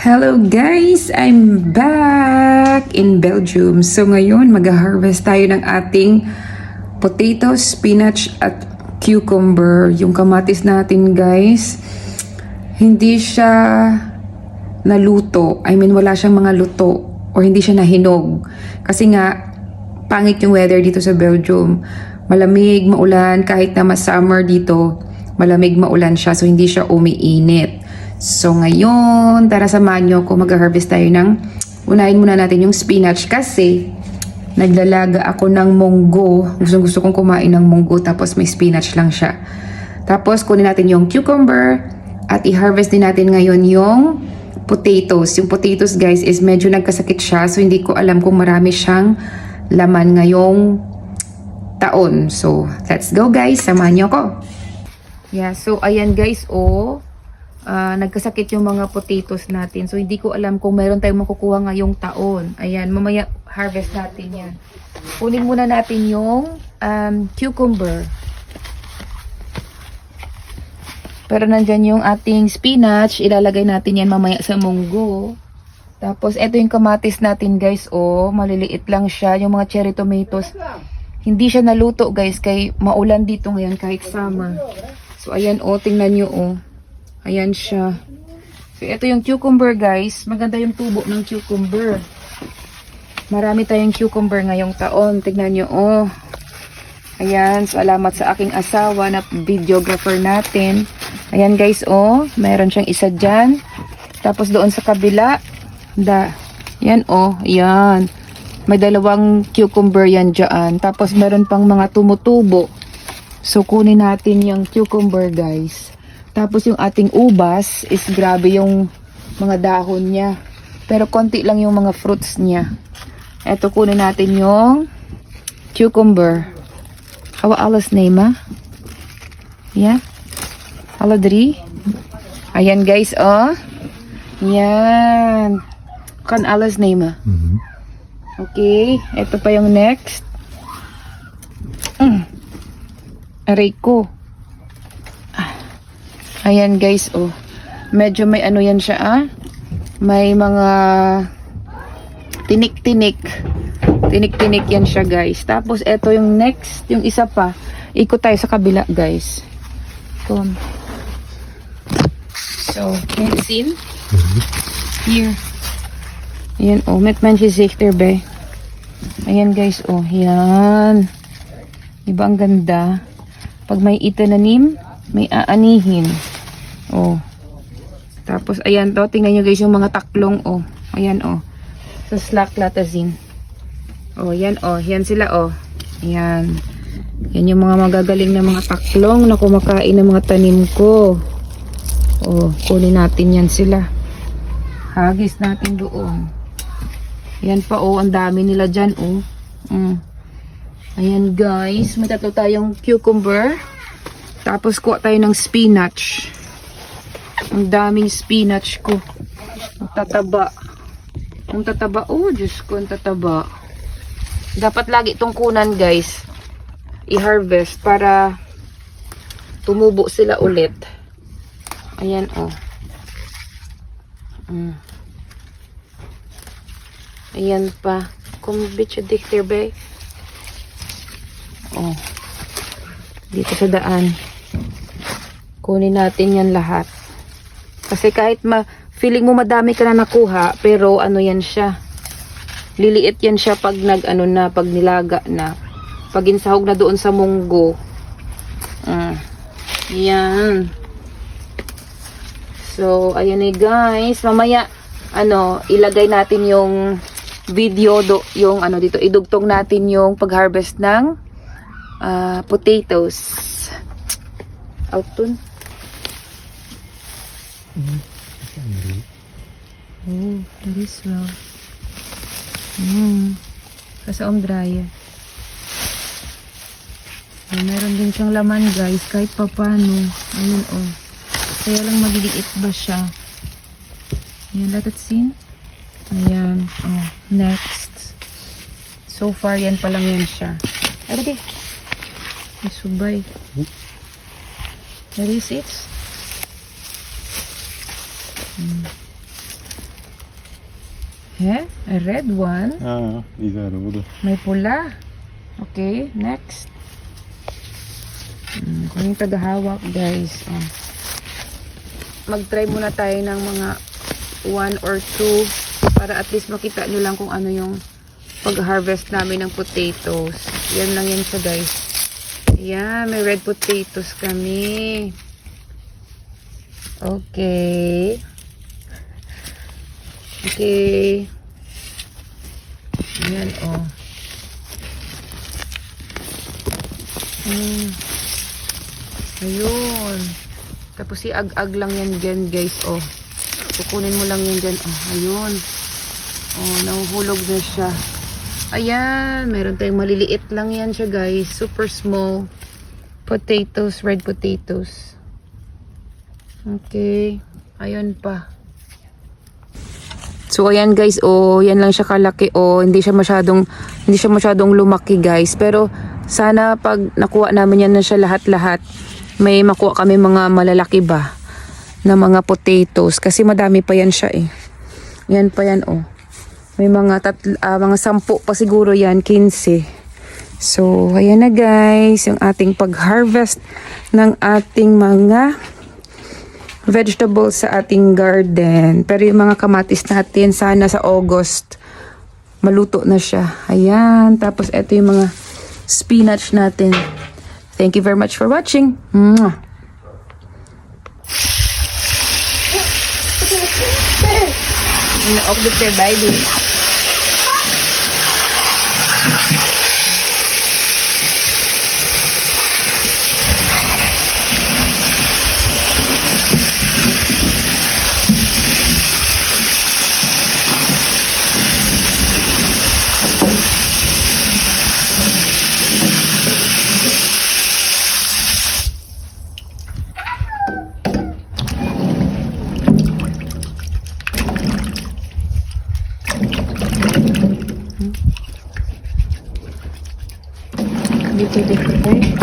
Hello guys! I'm back in Belgium. So ngayon, mag-harvest tayo ng ating potatoes, spinach, at cucumber. Yung kamatis natin guys, hindi siya naluto. I mean, wala siyang mga luto or hindi siya nahinog. Kasi nga, pangit yung weather dito sa Belgium. Malamig, maulan, kahit na mas summer dito, malamig, maulan siya. So, hindi siya umiinit. So, ngayon, tara samahan nyo ako. Mag-harvest tayo ng, unahin muna natin yung spinach kasi naglalaga ako ng munggo. Gusto gusto kong kumain ng munggo tapos may spinach lang siya. Tapos, kunin natin yung cucumber at i-harvest din natin ngayon yung potatoes. Yung potatoes, guys, is medyo nagkasakit siya. So, hindi ko alam kung marami siyang laman ngayong taon. So, let's go, guys. Samahan niyo ako. Yeah, so, ayan, guys, oh. Ah, nagkasakit yung mga potatoes natin. So, hindi ko alam kung meron tayong makukuha ngayong taon. Ayan, mamaya harvest natin yan. Kunin muna natin yung um, cucumber. Pero nandyan yung ating spinach. Ilalagay natin yan mamaya sa munggo. Tapos, eto yung kamatis natin, guys. Oh, maliliit lang siya. Yung mga cherry tomatoes. Hindi siya naluto, guys. Kay maulan dito ngayon kahit summer. So, ayan, oh. Tingnan nyo, oh. Ayan siya. So, ito yung cucumber, guys. Maganda yung tubo ng cucumber. Marami tayong cucumber ngayong taon. Tignan nyo, oh. Ayan, salamat sa aking asawa na videographer natin. Ayan, guys, oh. Meron siyang isa dyan. Tapos doon sa kabila, da. Yan, oh. Yan. May dalawang cucumber yan dyan. Tapos meron pang mga tumutubo. So, kunin natin yung cucumber, guys. Tapos yung ating ubas is grabe yung mga dahon niya. Pero konti lang yung mga fruits niya. Eto kunin natin yung cucumber. Awa alas name Yeah. Hala diri. Ayan guys, oh. Yan. Kan alas name Okay. Ito pa yung next. Mm. Aray ko. Ayan guys, oh. Medyo may ano yan siya, ah. May mga tinik-tinik. Tinik-tinik yan siya, guys. Tapos, eto yung next, yung isa pa. Ikot tayo sa kabila, guys. Come. So, can you see? Here. Ayan, oh. Met man siya sichter, be. Ayan, guys, oh. Yan. Diba ang ganda? Pag may itananim, may aanihin. Oh. Tapos, ayan to. Tingnan nyo guys yung mga taklong, oh. Ayan, oh. Sa slack latazin. Oh, yan, oh. Yan sila, oh. Ayan. Yan yung mga magagaling na mga taklong na kumakain ng mga tanim ko. Oh, kunin natin yan sila. Hagis natin doon. Yan pa, oh. Ang dami nila dyan, oh. Mm. Ayan, guys. May tatlo tayong cucumber. Tapos kuha tayo ng spinach. Ang daming spinach ko. Ang tataba. Ang tataba. Oh, Diyos ko, ang tataba. Dapat lagi itong kunan, guys. I-harvest para tumubo sila ulit. Ayan, oh. Mm. Ayan pa. Kumbit siya dikter, bay. Oh. Dito sa daan. Kunin natin yan lahat. Kasi kahit ma feeling mo madami ka na nakuha, pero ano yan siya. Liliit yan siya pag nag ano na, pag nilaga na. Pag insahog na doon sa munggo. Mm. Yan. So, ayan eh guys. Mamaya, ano, ilagay natin yung video do, yung ano dito, idugtong natin yung pag-harvest ng ah, potatoes. Out dun. Oh, very well. Mm. Sa om dryer. Oh, meron din siyang laman guys, kahit pa paano. Ayun oh. Kaya lang maliliit ba siya. Ayan, let it see. Ayan. Oh, next. So far, yan pa lang yan siya. Ay. Ay, subay. There is it. Hmm. He? A red one. Ah, these are wood. May pula. Okay, next. Mm, kung yung tagahawak, guys. Oh. Mag-try muna tayo ng mga one or two para at least makita nyo lang kung ano yung pag-harvest namin ng potatoes. Yan lang yan siya, guys. Ayan, may red potatoes kami. Okay. Okay. Ayan, oh. Hmm. Ayun. Tapos i-ag-ag lang yan dyan, guys, oh. Kukunin mo lang yan dyan, oh. Ayun. Oh, nahuhulog na siya. Ayan, meron tayong maliliit lang yan siya, guys. Super small potatoes, red potatoes. Okay. Ayun pa. So ayan guys, oh, yan lang siya kalaki oh, hindi siya masyadong hindi siya masyadong lumaki guys. Pero sana pag nakuha namin yan na siya lahat-lahat, may makuha kami mga malalaki ba na mga potatoes kasi madami pa yan siya eh. Yan pa yan oh. May mga tatl ah, mga sampu pa siguro yan, 15. So, ayan na guys, yung ating pag-harvest ng ating mga vegetables sa ating garden. Pero yung mga kamatis natin, sana sa August, maluto na siya. Ayan. Tapos, ito yung mga spinach natin. Thank you very much for watching. Mwah! Ina-okdip kay baby. Hindi pwede